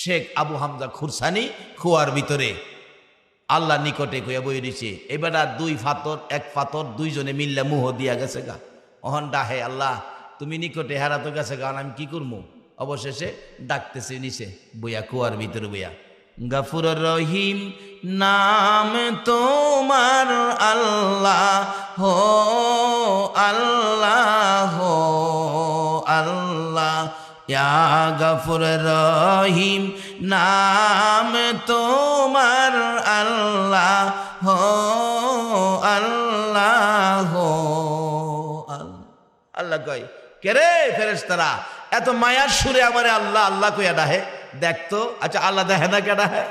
শেখ আবু হামজা খুরসানি খোয়ার ভিতরে। আল্লাহ নিকটে কইয়া বই দিছে, এবার দুই ফাতর, এক ফাতর, দুইজনে মিললে মুহ দিয়া গেছে গা। অহন ডাহে আল্লাহ, তুমি নিকটে হারাতো গেছে গা, আমি কি করব অবশেষে ডাকতেছে নিচে, বইয়া কুয়ার ভিতরে বইয়া। গাফুর রহিম, নাম তোমার আল্লাহ হো আল্লাহ হো, আল্লাহ গাফুর রহিম, নাম তোমার আল্লাহ, হো আল্লাহ হো আল্লাহ। কয়, কে রে ফেরেশতারা? এত মায়ার সুরে আমারে আল্লাহ আল্লাহ কইয়া ডাহে। দেখতো আচ্ছা আল্লাহ দেখে না কে ডাহে?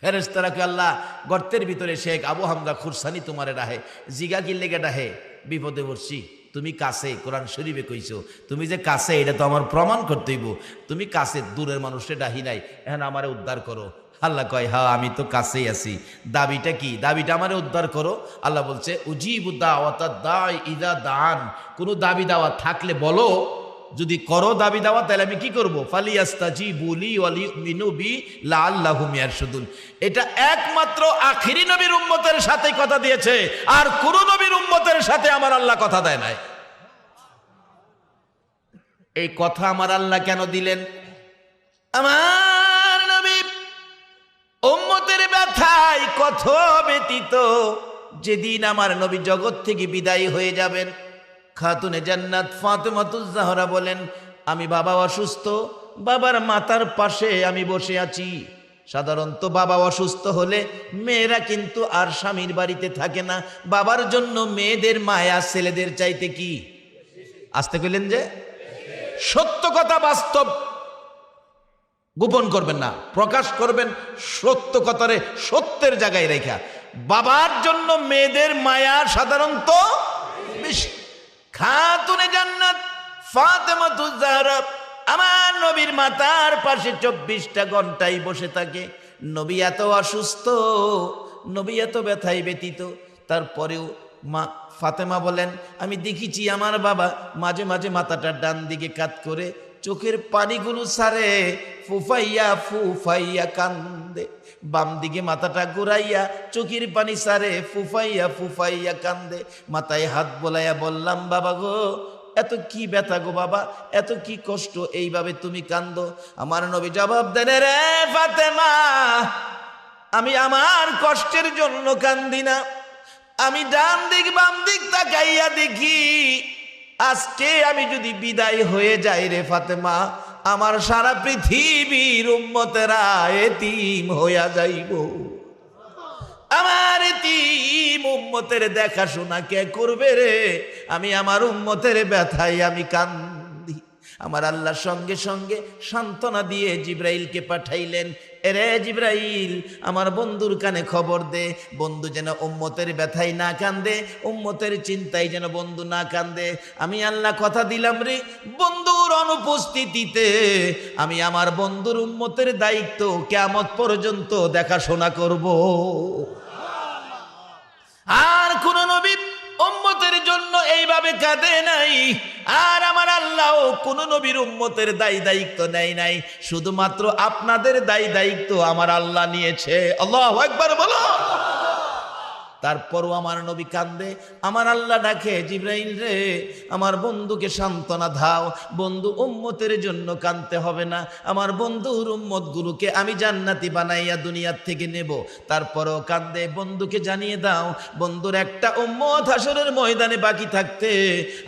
ফেরেশতারা কে আল্লাহ, গর্তের ভিতরে শেখ আবু হামদা খুরসানি তোমারে ডাহে জিগা কি লেগে ডাহে, বিপদে পড়ছি। তুমি কাছে, কোরআন শরীফে কইছো, তুমি যে কাছে, এটা তো আমার প্রমাণ করতে হইব। তুমি কাছে, দূরের মানুষে ডাহি নাই, এখন আমারে উদ্ধার করো। আল্লাহ কয় হ্যাঁ আমি তো কাছেই আছি। দাবিটা কি? দাবিটা আমারে উদ্ধার করো। আল্লাহ বলছে উজিবুদ্দা দা ইদা দান কোনো দাবি দাওয়া থাকলে বলো যদি করো দাবি দাওয়া, তাহলে আমি কি করব? ফালিয়াস্তাজি বুলি ওয়ালি মিনুবি লা আল্লাহু মিয়ারশুদুন এটা একমাত্র আখিরি নবীর উম্মতের সাথে কথা দিয়েছে। আর কোন নবীর উম্মতের সাথে আমার আল্লাহ কথা দেয় নাই। এই কথা আমার আল্লাহ কেন দিলেন? আমার নবী উম্মতের ব্যথায় কত ব্যতীত যেদিন আমার নবী জগৎ থেকে বিদায় হয়ে যাবেন খাতুনে জান্নাত ফাতেমাতুজ জাহরা বলেন, আমি বাবা অসুস্থ, বাবার মাতার পাশে আমি বসে আছি। সাধারণত বাবা অসুস্থ হলে মেয়েরা কিন্তু আর স্বামীর বাড়িতে থাকে না। বাবার জন্য মেয়েদের মায়া, ছেলেদের চাইতে কি? আসতে কইলেন যে, সত্য কথা বাস্তব। গোপন করবেন না, প্রকাশ করবেন সত্য কথারে, সত্যের জায়গায় রেখা। বাবার জন্য মেয়েদের মায়া সাধারণত বেশি খাতুনে জান্নাত ফাতেমাতুজ জাহরা আমার নবীর মাতার পাশে চব্বিশটা ঘন্টাই বসে থাকে। নবী এত অসুস্থ, নবী এত ব্যথায় ব্যতীত তারপরেও মা ফাতেমা বলেন, আমি দেখেছি আমার বাবা মাঝে মাঝে মাথাটা ডান দিকে কাত করে, চোখের পানিগুলো সারে, ফুফাইয়া ফুফাইয়া কান্দে। বাম দিকে মাথাটা ঘুরাইয়া, চোখের পানি সারে ফুফাইয়া ফুফাইয়া কান্দে। মাথায় হাত বোলাইয়া বললাম, বাবা গো, এত কি ব্যথা গো বাবা? এত কি কষ্ট? এইভাবে তুমি কান্দো? আমার নবী জবাব দেন, রে ফাতেমা, আমি আমার কষ্টের জন্য কান্দি না। আমি ডান দিক বাম দিক তাকাইয়া দেখি, আজকে আমি যদি বিদায় হয়ে যাই রে ফাতেমা আমার সারা পৃথিবীর উম্মতেরা এতিম হইয়া যাইব। আমার এতিম উম্মতের দেখাশোনা কে করবে রে? আমি আমার উম্মতের ব্যথায় আমি কান্দি আমার আল্লাহর সঙ্গে সঙ্গে সান্ত্বনা দিয়ে জিব্রাইলকে পাঠাইলেন। এরে জিব্রাইল, আমার বন্ধুর কানে খবর দে, বন্ধু যেন উম্মতের ব্যথায় না কান্দে, উম্মতের চিন্তায় যেন বন্ধু না কান্দে। আমি আল্লাহ কথা দিলাম রে, বন্ধুর অনুপস্থিতিতে আমি আমার বন্ধুর উম্মতের দায়িত্ব কেমত পর্যন্ত দেখাশোনা করব। আর কোন নবী উম্মতের জন্য এইভাবে কাঁদে নাই। আর আমার আল্লাহ কোন নবীর উম্মতের দায়ী দায়িত্ব নেয় নাই। শুধুমাত্র আপনাদের দায়ী দায়িত্ব আমার আল্লাহ নিয়েছে। আল্লাহ একবার বলো। তারপরও আমার নবী কান্দে আমার আল্লাহ ডাকে, জিব্রাইল রে, আমার বন্ধুকে সান্ত্বনা ধাও বন্ধু উম্মতের জন্য কানতে হবে না, আমার বন্ধুর উম্মত গুলোকে আমি জান্নাতি বানাইয়া দুনিয়ার থেকে নেব। তারপরও কান্দে বন্ধুকে জানিয়ে দাও, বন্ধুর একটা উম্মত হাসরের ময়দানে বাকি থাকতে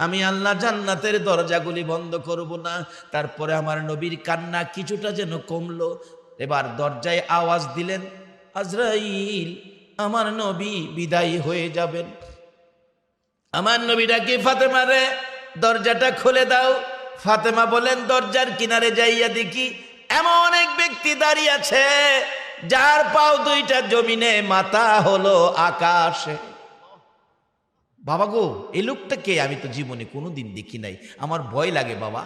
আমি আল্লাহ জান্নাতের দরজাগুলি বন্ধ করব না। তারপরে আমার নবীর কান্না কিছুটা যেন কমলো। এবার দরজায় আওয়াজ দিলেন, আজরাইল আমার নবী বিদায়ী হয়ে যাবেন। আমার নবীটাকে ফাতেমা রে, দরজাটা খুলে দাও। ফাতেমা বলেন, দরজার কিনারে যাইয়া দেখি এমন এক ব্যক্তি দাঁড়িয়ে আছে, যার পাও দুইটা জমিনে মাথা হলো আকাশে। বাবা গো, এই লোকটা কে? আমি তো জীবনে কোনোদিন দেখি নাই। আমার ভয় লাগে বাবা।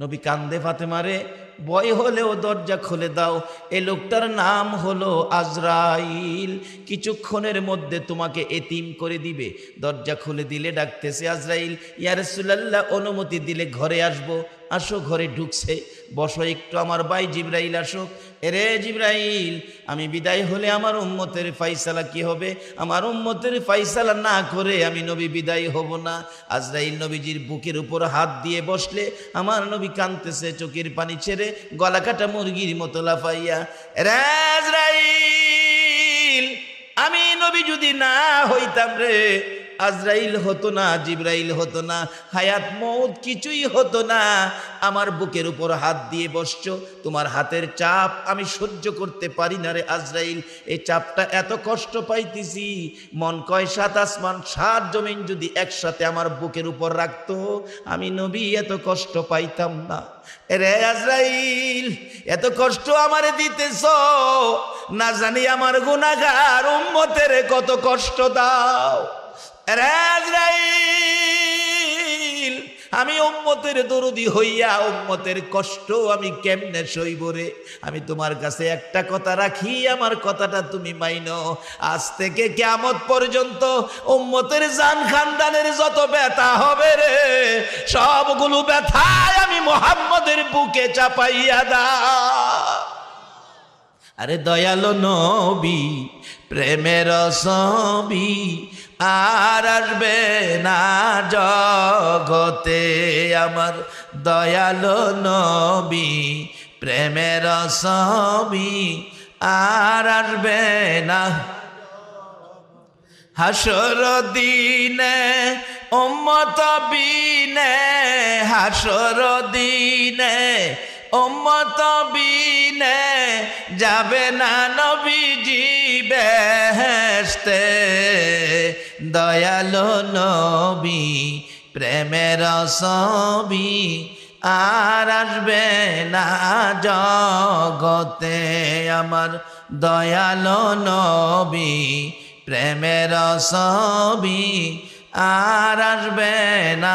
নবী কান্দে ফাতেমারে ভয় হলেও দরজা খুলে দাও। এ লোকটার নাম হলো আজরাইল। কিছুক্ষণের মধ্যে তোমাকে এতিম করে দিবে। দরজা খুলে দিলে ডাকতেছে আজরাইল ইয়ারসুল্লাহ অনুমতি দিলে ঘরে আসব। আসো, ঘরে ঢুকছে। বসো একটু আমার ভাই জিব্রাইল আসো এরে জিব্রাইল, আমি বিদায় হলে আমার উম্মতের ফাইসালা কি হবে? আমার উম্মতের ফাইসালা না করে আমি নবী বিদায় হব না। আজরাইল নবীজির বুকের উপর হাত দিয়ে বসলে আমার নবী কানতেছে চোখের পানি ছেড়ে গলা কাটা মুরগির মতো লাফাইয়া রে আজরাইল, আমি নবী যদি না হইতাম রে আজরাইল হতো না, জিব্রাইল হতো না, হায়াত মৌত কিছুই হতো না। আমার বুকের উপর হাত দিয়ে বসছো, তোমার হাতের চাপ আমি সহ্য করতে পারি না রে আজরাইল। এই চাপটা এত কষ্ট পাইতেছি, মন কয় সাত আসমান, সাত জমিন যদি একসাথে আমার বুকের উপর রাখতো, আমি নবী এত কষ্ট পাইতাম না। রে আজরাইল, এত কষ্ট আমারে দিতেছ, না জানি আমার গুনাগার উম্মতের কত কষ্ট দাও। আমি উম্মতের দরদি হইয়া উম্মতের কষ্ট আমি কেমনে সইব রে? আমি তোমার কাছে একটা কথা রাখি, আমার কথাটা তুমি মাইনো। আজ থেকে কেমত পর্যন্ত উম্মতের জান খানদানের যত ব্যথা হবে রে, সবগুলো ব্যথায় আমি মোহাম্মদের বুকে চাপাইয়া দা। আরে দয়ালো নবী, প্রেমের ছবি আর আসবে না জগতে আমার দয়ালো নবী, প্রেমের ছবি আর আসবে না। হাসর দিনে, উম্মত বিনে, হাসর দিনে উম্মত বিনে যাবে না নবীজি বেহেশতে। দয়ালো নবী, প্রেমের ছবি আর আসবে না জগতে। আমার দয়ালো নবী, প্রেমের ছবি আর আসবে না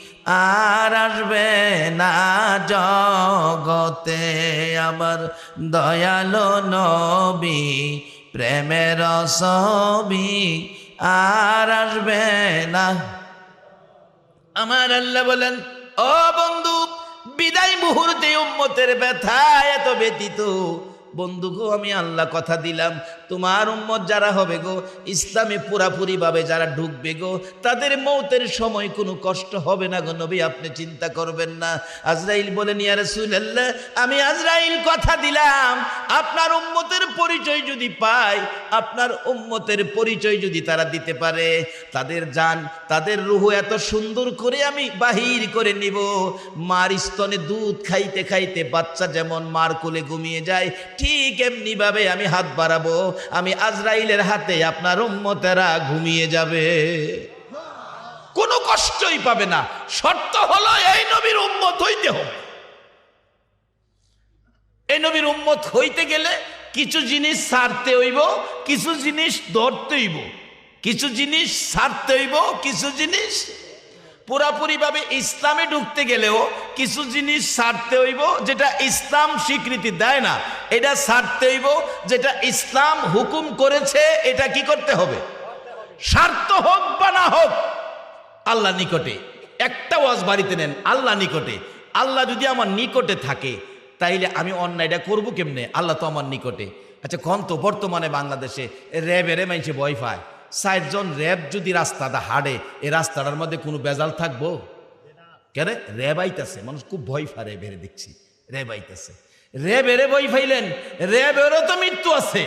আর আসবে না জগতে আমার দয়ালো নবী, প্রেমের ছবি আর আসবে না। আমার আল্লাহ বলেন, ও বন্ধু, বিদায় মুহূর্তে উম্মতের ব্যথা এত ব্যতীত। বন্ধু গো আমি আল্লাহ কথা দিলাম। তোমার উম্মত যারা হবে গো, ইসলামে পুরাপুরি ভাবে যারা ঢুকবে গো, তাদের মৌতের সময় কোনো কষ্ট হবে না গো নবী, আপনি চিন্তা করবেন না। আজরাইল বলেন, ইয়া রাসূলুল্লাহ, আমি আজরাইল কথা দিলাম। আপনার উম্মতের পরিচয় যদি পাই, আপনার উম্মতের পরিচয় যদি তারা দিতে পারে, তাদের যান তাদের রুহ এত সুন্দর করে আমি বাহির করে নিব। মার স্তনে দুধ খাইতে খাইতে বাচ্চা যেমন মার কোলে ঘুমিয়ে যায়, ঠিক এমনি ভাবে আমি হাত বাড়াবো। আমি আজরাইলের হাতে আপনার উম্মতেরা ঘুমিয়ে যাবে। কোনো কষ্টই পাবে না। শর্ত হলো এই নবীর উম্মত হইতে হবে। এই নবীর উম্মত হইতে গেলে কিছু জিনিস ছাড়তে হইব, কিছু জিনিস ধরতে হইব, কিছু জিনিস ছাড়তে হইব, কিছু জিনিস পুরাপুরিভাবে ইসলামে ঢুকতে গেলেও কিছু জিনিস ছাড়তে হইব যেটা ইসলাম স্বীকৃতি দেয় না। এটা ছাড়তে হইব যেটা ইসলাম হুকুম করেছে, এটা কি করতে হবে? স্বার্থ হোক বা না হোক, আল্লাহ নিকটে। একটা ওয়াজ বাড়িতে নেন, আল্লাহ নিকটে। আল্লাহ যদি আমার নিকটে থাকে, তাইলে আমি অন্যায়টা করব কেমনে? আল্লাহ তো আমার নিকটে। আচ্ছা কন তো বর্তমানে বাংলাদেশে র্যাবেরে মাইছে ভয় ষাটজন র্যাব যদি রাস্তাটা হাঁড়ে এই রাস্তাটার মধ্যে কোনো বেজাল থাকব? কেন? র্যাব আইতাছে, মানুষ খুব ভয় পায় র্যাবেরে দেখছি, র্যাব আইতাছে। র্যাবেরে ভয় পাইলেন র্যাবেরও তো মৃত্যু আছে।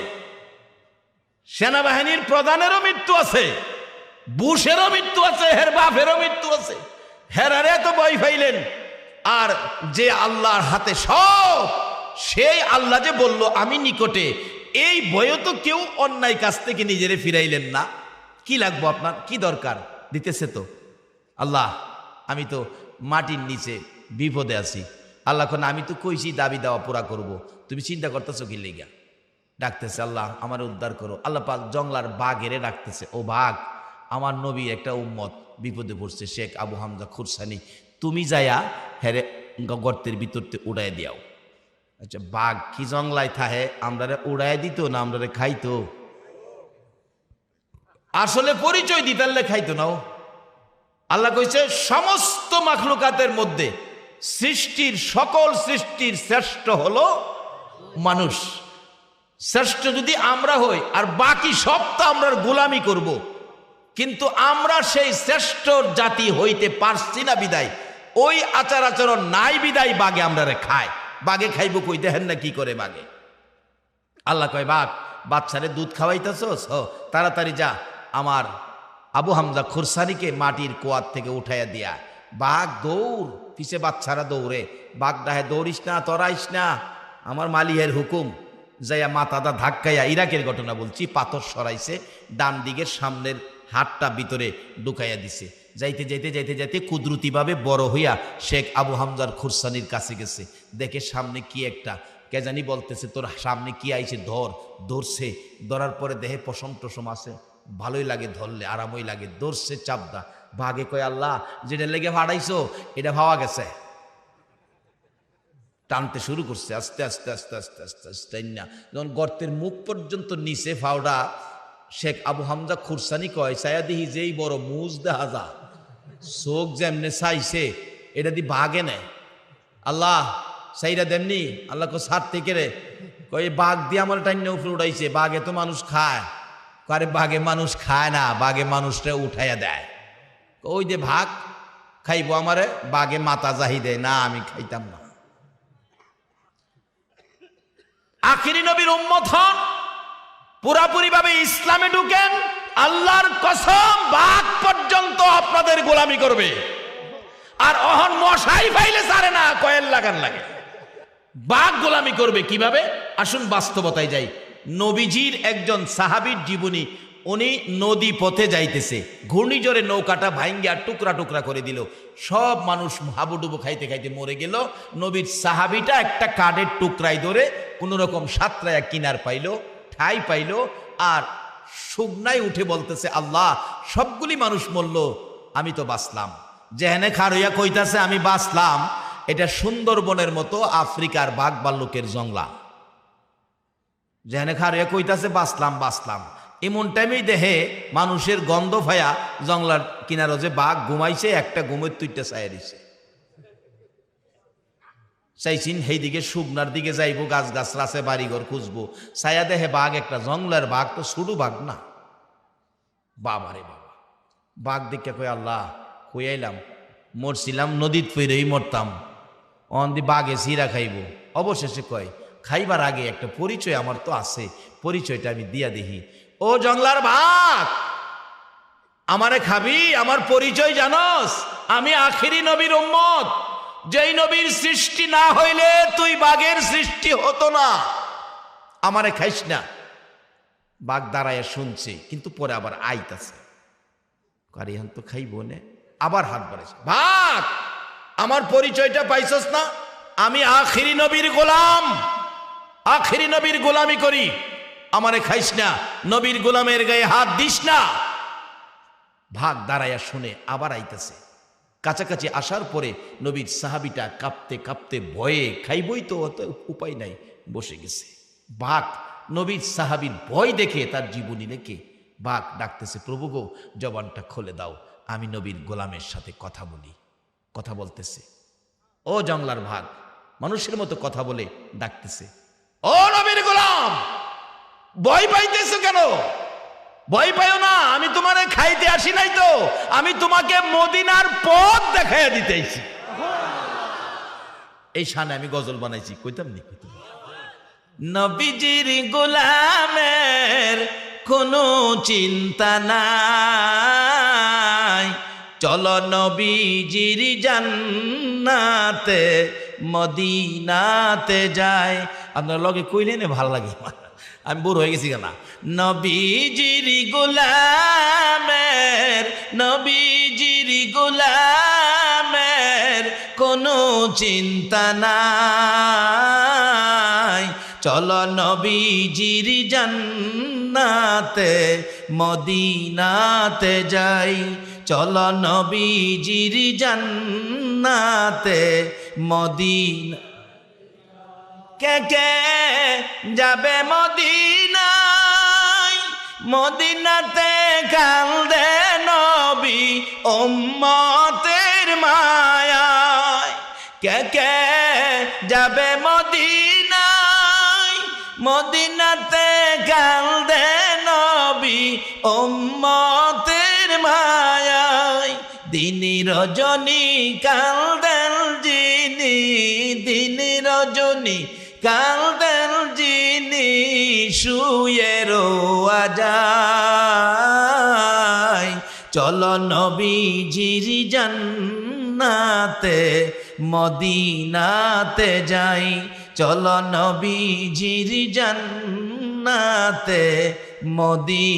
সেনাবাহিনীর প্রধানেরও মৃত্যু আছে, বুশেরও মৃত্যু আছে, হের বাপেরও মৃত্যু আছে। হেরারে তো বই ফাইলেন, আর যে আল্লাহর হাতে সব, সেই আল্লাহ যে বলল, আমি নিকটে এই বয়ে তো কেউ অন্যায় কাছ থেকে নিজেরে ফিরাইলেন না। কি লাগবো আপনার? কি দরকার? দিতেছে তো। আল্লাহ, আমি তো মাটির নিচে বিপদে আছি। আল্লাহ কোন, আমি তো কইছি দাবি দেওয়া পুরা করব। তুমি চিন্তা করতেছো কি লেগা? ডাকতেছে, আল্লাহ, আমার উদ্ধার করো। আল্লাহ পাক জংলার বাঘ এরে ডাকতেছে, ও বাঘ, আমার নবী একটা উম্মত বিপদে পড়ছে, শেখ আবু হামজা খুরসানি। তুমি যায়া হেরে গর্তের ভিতরতে উড়াই দিয়াও। আচ্ছা বাঘ কি জংলায় থাহে? আমরা উড়াই দিত না আমরা খাইতো? আসলে পরিচয় দিতাল্লে খাইতো না আল্লাহ কইছে, সমস্ত মাখলুকাতের মধ্যে সৃষ্টির সকল সৃষ্টির শ্রেষ্ঠ হলো মানুষ। শ্রেষ্ঠ যদি আমরা হই, আর বাকি সব তো আমরা গোলামি করব। কিন্তু আমরা সেই শ্রেষ্ঠ জাতি হইতে পারছি না বিদায়। ওই আচার আচরণ নাই বিদায় বাগে আমরা খায়। বাগে খাইব কই? দেখেন না কি করে বাগে। আল্লাহ কয় বাঘ বাচ্চারে দুধ খাওয়াইতেছস? হ, তাড়াতাড়ি যা। আমার আবু হামজা খুরসানিকে মাটির কোয়ার থেকে উঠাইয়া দিয়া, বাঘ, দৌড়, পিছে বাচ্চারা দৌড়ে। বাঘ ডাহে দৌড়িস না, তরাইস না। আমার মালিহের হুকুম, যাইয়া মাথাদা ধাক্কাইয়া ইরাকের ঘটনা বলছি, পাথর সরাইছে ডান দিকের সামনের হাতটা ভিতরে ঢুকাইয়া দিছে। যাইতে যাইতে যাইতে যাইতে কুদরতিভাবে বড় হইয়া শেখ আবু হামজার খুরসানির কাছে গেছে। দেখে সামনে কি একটা, কে জানি বলতেছে, তোর সামনে কি আইছে? ধর, ধরছে। ধরার পরে দেহে পশম টসম আছে। ভালোই লাগে ধরলে, আরামই লাগে। ধরছে চাপদা। ভাগে কয়, আল্লাহ যেটা লেগে ভাড়াইছো এটা ভাবা গেছে। টানতে শুরু করছে, আস্তে আস্তে আস্তে আস্তে আস্তে আস্তে না যখন গর্তের মুখ পর্যন্ত নিচে ফাওড়া, শেখ আবু হামজা খুরসানি কয় সায়াদিহি যেই বড় মুজ যা। চোখ যেমনে চাইছে, এটা দি বাঘে নেয় আল্লাহ সাইরা দেমনি আল্লাহ কো সার থেকে রে। কই বাঘ দিয়ে আমার টাইনে উপরে উঠাইছে, বাঘে তো মানুষ খায়। কারে বাঘে মানুষ খায় না, বাঘে মানুষটা উঠাইয়া দেয়। ওই যে ভাগ, খাইবো আমারে, বাঘে মাথা জাহি দেয়। না, আমি খাইতাম না। আখিরি নবীর উম্মত হন পুরাপুরি ভাবে ইসলামে ঢুকেন আল্লাহর কসম, বাঘ পর্যন্ত আপনাদের গোলামি করবে। আর অহন মশাই পাইলে সারে না, কয়েল লাগান লাগে। বাঘ গোলামি করবে কীভাবে? আসুন বাস্তবতায় যাই। নবীজির একজন সাহাবীর জীবনী, উনি নদী পথে যাইতেছে। ঘূর্ণিঝড়ে নৌকাটা ভাঙ্গিয়া টুকরা টুকরা করে দিল। সব মানুষ হাবুডুবু খাইতে খাইতে মরে গেল। নবীর সাহাবিটা একটা কাঠের টুকরাই ধরে কোনো রকম সাতরায়া কিনার পাইল, ঠাই পাইল, আর শুকনায় উঠে বলতেছে, আল্লাহ, সবগুলি মানুষ মরল, আমি তো বাঁচলাম। যেহেনে খারইয়া কইতাছে, আমি বাঁচলাম। এটা সুন্দরবনের মতো আফ্রিকার বাঘ ভাল্লুকের জংলা। যেখানে খারইয়া কইতাছে, বাঁচলাম বাঁচলাম। এমন টাইমেই দেহে মানুষের গন্ধ ফায়া জংলার কিনারো যে বাঘ ঘুমাইছে, একটা ঘুমের তুইটা চাইয়া দিছে। চাইছিন সেই দিকে শুকনার দিকে যাইব গাছ গাছ রাসে বাড়িঘর খুঁজবো। ছায়া দেহে বাঘ একটা জংলার বাঘ, তো শুরু বাঘ না। বাবা রে বাবা। বাঘ দেখে কই আল্লাহ, কই আইলাম? মরছিলাম, নদীত ফিরেই মরতাম। অন্দি বাঘে সিরা খাইব। অবশেষে কয়, খাইবার আগে একটা পরিচয় আমার তো আছে। পরিচয়টা আমি দিয়া দেখি ও জংলার বাঘ, আমারে খাবি, আমার পরিচয় জানস। আমি আখিরি নবীর উম্মত। যেই নবীর সৃষ্টি না হইলে তুই বাঘের সৃষ্টি হতো না। আমারে খাইস না। বাঘ দাঁড়ায় শুনছে, কিন্তু পরে আবার আইতাছে। কারিহান তো খাইব নে। আবার হাত বাড়াইছে। ভাগ আমার পরিচয়টা পাইছস না? আমি আখিরি নবীর গোলাম। আখিরি নবীর গোলামি করি। আমারে খাইস না। নবীর গোলামের গায়ে হাত দিস না। ভাগ দাঁড়াইয়া শুনে আবার আইতেছে। কাছাকাছি আসার পরে নবীর সাহাবিটা কাঁপতে কাঁপতে ভয়ে খাইবই তো অত উপায় নাই, বসে গেছে। বাঘ নবীর সাহাবির ভয় দেখে তার জীবনী রেখে বাঘ ডাকতেছে, প্রভু গো, জবানটা খুলে দাও, আমি নবীর গোলামের সাথে কথা বলি। কথা বলতেছে। ও জংলার ভাগ মানুষের মতো কথা বলে ডাকতেছে, ও নবীর গোলাম, ভয় পাইতেছো কেন? ভয় পাইও না, আমি তোমারে খাইতে আসি নাই তো আমি তোমাকে মদিনার পথ দেখাইয়া দিতেছি এই সানে আমি গজল বানাইছি, কইতাম নি কইতাম। নবীজির গোলামের কোনো চিন্তা নাই চল নবীজির জান্নাতে, মদিনাতে যায় আপনার লগে কইলে না ভালো লাগে আমার। আমি বুড়ো হয়ে গেছি কেনা। নবীজির গোলামের নবীজির গোলামের কোনো চিন্তা নাই। চল নবীজির জান্নাতে, মদিনাতে যাই। চল নবীজির জান্নাতে, মদিনা কে কে যাবে মদিনায়? মদিনাতে কান্দে নবী উম্মতের মায়ায়। কে কে যাবে মদিনায়? মদিনাতে কান্দে নবী উম্মতের মায়ায়। দিনী রজনী কালদেন যিনি দিনী রজনী কালদেন যিনি শুয়ে রোয়া যায়, চল নবীজির জান্নাতে, মদিনাতে যাই। চল নবীজির জান্নাতে, মদি,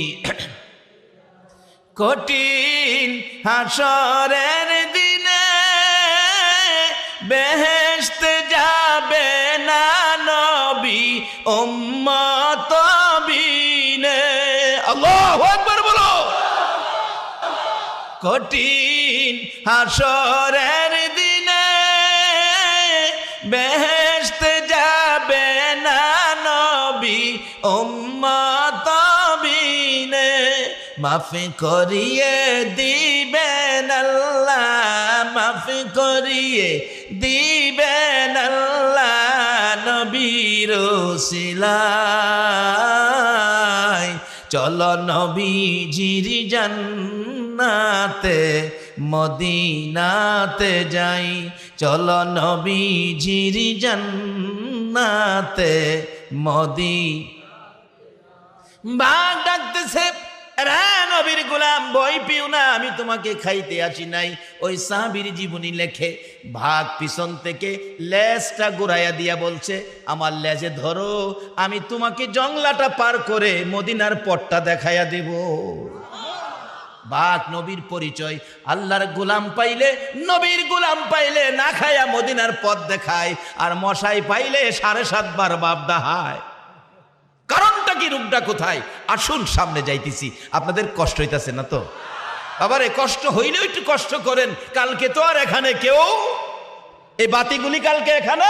কঠিন হাসরের দিনে বেহেশত কঠিন হাসরের দিনে বেহেশত যাবে না নবী উম্মত বিনে মাফ করিয়ে দিবেন আল্লাহ, মাফ করিয়ে দিবেন আল্লাহ। নবীর সিলাই চল নবীজির জান্নাতে মদিনাতে যাই। চল নবীজির জান্নাতে মদি বা ডাকতেছে নবীর গোলাম বই পিও না, আমি তোমাকে খাইতে আসি নাই। ওই সাহাবীর জীবনী লেখে, ভাগ পিছন থেকে লেজটা গোড়াইয়া দিয়া বলছে, আমার লেজে ধরো, আমি তোমাকে জংলাটা পার করে মদিনার পটটা দেখাইয়া দেব। বাঘ নবীর পরিচয়, আল্লাহর গোলাম পাইলে, নবীর গোলাম পাইলে না খায়া মদিনার পথ দেখায়, আর মশাই পাইলে সাড়ে সাতবার বাপ দাহায়। কারণটা কি রূপটা কোথায়? আসুন, সামনে যাইতেছি। আপনাদের কষ্ট হইতাছে না তো? বাবারে, কষ্ট হইলেও একটু কষ্ট করেন। কালকে তো আর এখানে কেউ এই বাতিগুলি কালকে এখানে